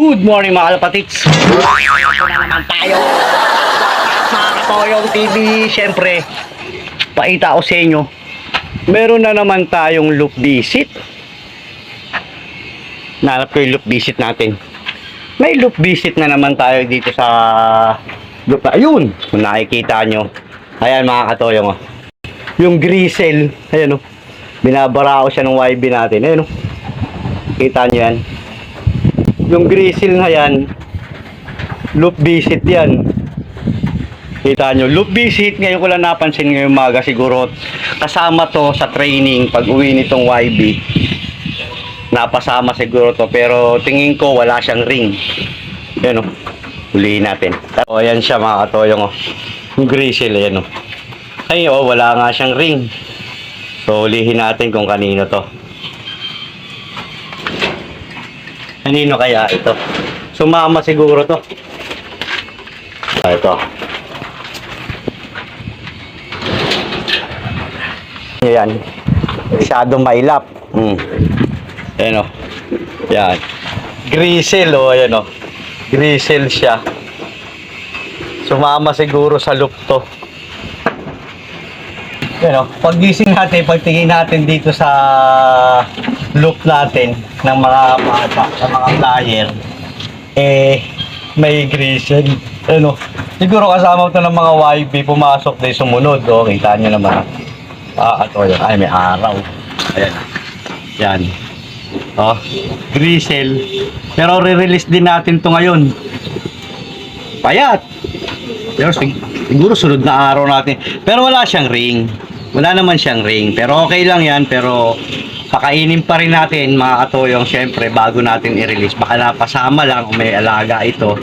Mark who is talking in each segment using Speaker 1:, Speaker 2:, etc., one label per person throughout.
Speaker 1: Good morning mga kalapatits! Ito na naman tayo! Sa Katoyong TV, syempre, paita ko sa inyo, meron na naman tayong loop visit. Nalap ko yung loop visit natin. May loop visit na naman tayo dito sa loop na, ayun! Kung nakikita nyo, ayan mga katoyong, oh. yung grisel, ayan o, binabara ko siya ng YB natin, ayan o, kita nyo yan, yung grisil na yan, loop visit yan. Kita nyo, loop visit, ngayon ko lang napansin ngayong maga siguro, kasama to sa training pag uwi nitong YB. Napasama siguro to, pero tingin ko wala siyang ring. Yan o, huliin natin. O, yan siya mga katoyong o. Yung grisil, yan o. Ay, o, wala nga siyang ring. So, hulihin natin kung kanino to. Kanino kaya ito? Sumama siguro to. Ah, ito. Yan. Masyadong mailap. Hmm. Ayan o. Yan. Grisel o. Ayan o. Grisel siya. Sumama siguro sa loop to. Yan o. Paggising natin, pagtingin natin dito sa loop natin ng mga bata, sa mga flyer, eh, may grisel. Ano, siguro kasama to ng mga YB pumasok din sumunod. O, kita nyo naman. Ah, ato yun. Ay, may araw. Ayan. Yan. Oh, grisel. Pero re-release din natin to ngayon. Payat. Pero sig- siguro sunod na araw natin. Pero wala siyang ring. Wala naman siyang ring. Pero okay lang yan. Pero kakainin pa rin natin mga katoyong syempre bago natin i-release. Baka napasama lang o may alaga ito.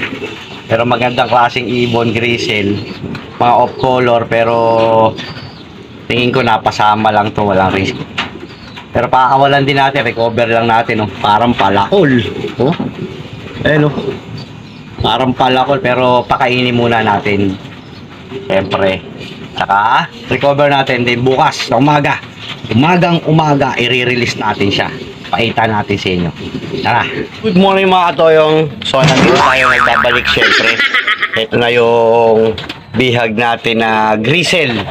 Speaker 1: Pero magandang klaseng ibon grisel. Mga off color pero tingin ko napasama lang to walang risk. Pero pakakawalan din natin, recover lang natin, oh. parang palakol. Oh. Ayun, oh. Parang palakol, pero pakainin muna natin. Siyempre. Saka, recover natin din bukas, sa umaga. Umagang umaga, i-release natin siya. Paita natin sa inyo. Tara. Good morning mga katoyong. So, nandito tayo nagbabalik syempre. Ito na yung bihag natin na grisel.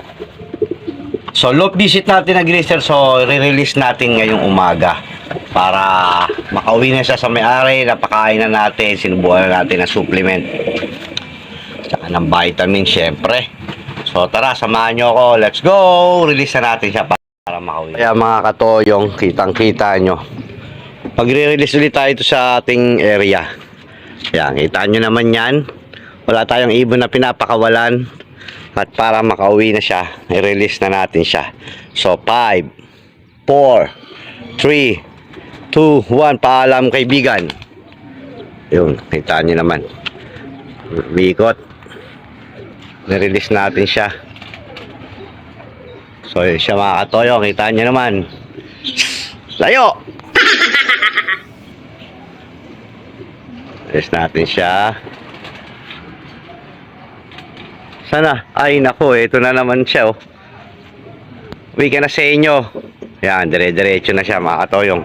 Speaker 1: So, loop visit natin na grisel. So, re-release natin ngayong umaga. Para makauwi na siya sa may-ari, napakain na natin, sinubuhan na natin ng supplement. Tsaka ng vitamin, syempre. So, tara, samahan nyo ako. Let's go! Release na natin siya para makauwi. Kaya mga katoyong, kitang-kita nyo. Pag-release ulit tayo ito sa ating area. Yan, kita nyo naman yan. Wala tayong ibon na pinapakawalan. At para makauwi na siya, i-release na natin siya. So, 5, 4, 3, 2, 1. Paalam kaibigan. Yun, kita nyo naman. Bikot. Nirelease natin siya. So, yun siya mga katoyong. Kita nyo naman. Layo! Release natin siya. Sana. Ay, nako. Ito na naman siya, oh. Uwi ka na sa inyo. Yan, dire-diretso na siya, mga katoyong.